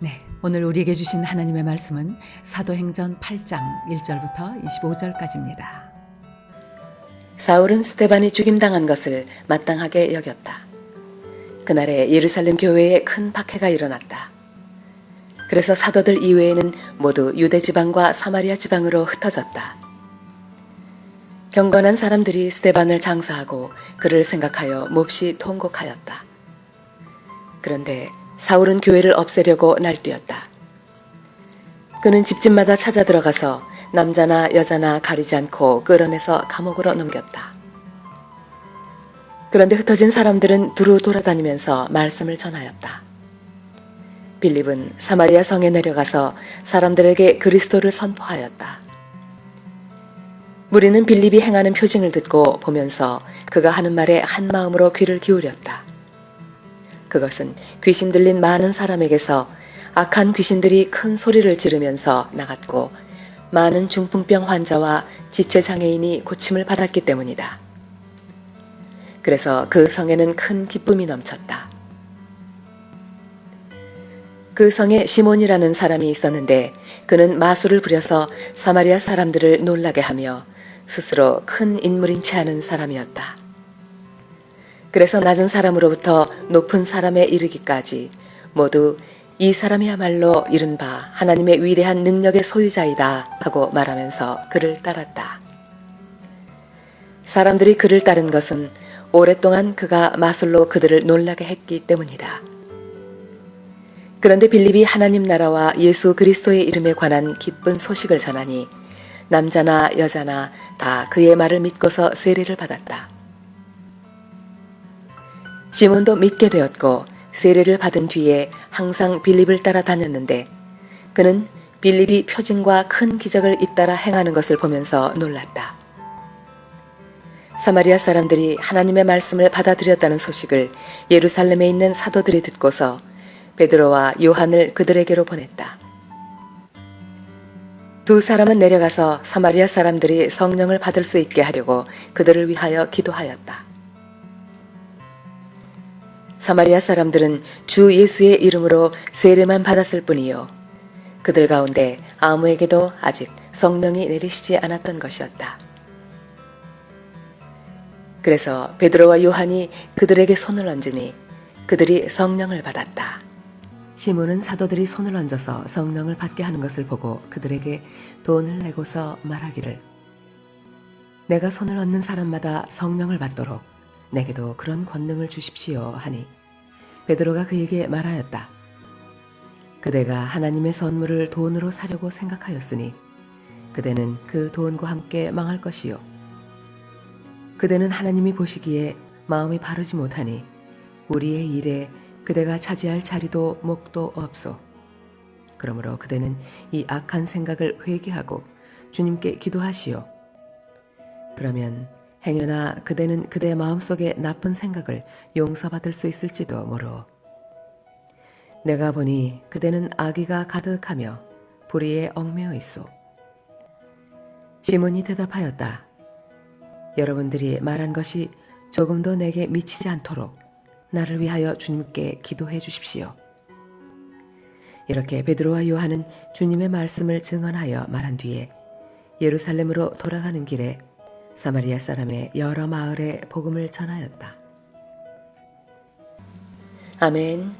네, 오늘 우리에게 주신 하나님의 말씀은 사도행전 8장 1절부터 25절까지입니다. 사울은 스테반이 죽임당한 것을 마땅하게 여겼다. 그날에 예루살렘 교회에 큰 박해가 일어났다. 그래서 사도들 이외에는 모두 유대 지방과 사마리아 지방으로 흩어졌다. 경건한 사람들이 스테반을 장사하고 그를 생각하여 몹시 통곡하였다. 그런데 사울은 교회를 없애려고 날뛰었다. 그는 집집마다 찾아 들어가서 남자나 여자나 가리지 않고 끌어내서 감옥으로 넘겼다. 그런데 흩어진 사람들은 두루 돌아다니면서 말씀을 전하였다. 빌립은 사마리아 성에 내려가서 사람들에게 그리스도를 선포하였다. 무리는 빌립이 행하는 표징을 듣고 보면서 그가 하는 말에 한 마음으로 귀를 기울였다. 그것은 귀신 들린 많은 사람에게서 악한 귀신들이 큰 소리를 지르면서 나갔고 많은 중풍병 환자와 지체 장애인이 고침을 받았기 때문이다. 그래서 그 성에는 큰 기쁨이 넘쳤다. 그 성에 시몬이라는 사람이 있었는데 그는 마술을 부려서 사마리아 사람들을 놀라게 하며 스스로 큰 인물인 체 하는 사람이었다. 그래서 낮은 사람으로부터 높은 사람에 이르기까지 모두 이 사람이야말로 이른바 하나님의 위대한 능력의 소유자이다 하고 말하면서 그를 따랐다. 사람들이 그를 따른 것은 오랫동안 그가 마술로 그들을 놀라게 했기 때문이다. 그런데 빌립이 하나님 나라와 예수 그리스도의 이름에 관한 기쁜 소식을 전하니 남자나 여자나 다 그의 말을 믿고서 세례를 받았다. 시몬도 믿게 되었고 세례를 받은 뒤에 항상 빌립을 따라 다녔는데 그는 빌립이 표징과 큰 기적을 잇따라 행하는 것을 보면서 놀랐다. 사마리아 사람들이 하나님의 말씀을 받아들였다는 소식을 예루살렘에 있는 사도들이 듣고서 베드로와 요한을 그들에게로 보냈다. 두 사람은 내려가서 사마리아 사람들이 성령을 받을 수 있게 하려고 그들을 위하여 기도하였다. 사마리아 사람들은 주 예수의 이름으로 세례만 받았을 뿐이요. 그들 가운데 아무에게도 아직 성령이 내리시지 않았던 것이었다. 그래서 베드로와 요한이 그들에게 손을 얹으니 그들이 성령을 받았다. 시몬은 사도들이 손을 얹어서 성령을 받게 하는 것을 보고 그들에게 돈을 내고서 말하기를 내가 손을 얹는 사람마다 성령을 받도록 내게도 그런 권능을 주십시오 하니 베드로가 그에게 말하였다. 그대가 하나님의 선물을 돈으로 사려고 생각하였으니 그대는 그 돈과 함께 망할 것이요. 그대는 하나님이 보시기에 마음이 바르지 못하니 우리의 일에 그대가 차지할 자리도 목도 없소. 그러므로 그대는 이 악한 생각을 회개하고 주님께 기도하시오. 그러면 행여나 그대는 그대 마음속에 나쁜 생각을 용서받을 수 있을지도 모르오. 내가 보니 그대는 악의가 가득하며 불의에 얽매여 있소. 시몬이 대답하였다. 여러분들이 말한 것이 조금도 내게 미치지 않도록 나를 위하여 주님께 기도해 주십시오. 이렇게 베드로와 요한은 주님의 말씀을 증언하여 말한 뒤에 예루살렘으로 돌아가는 길에 사마리아 사람의 여러 마을에 복음을 전하였다. 아멘.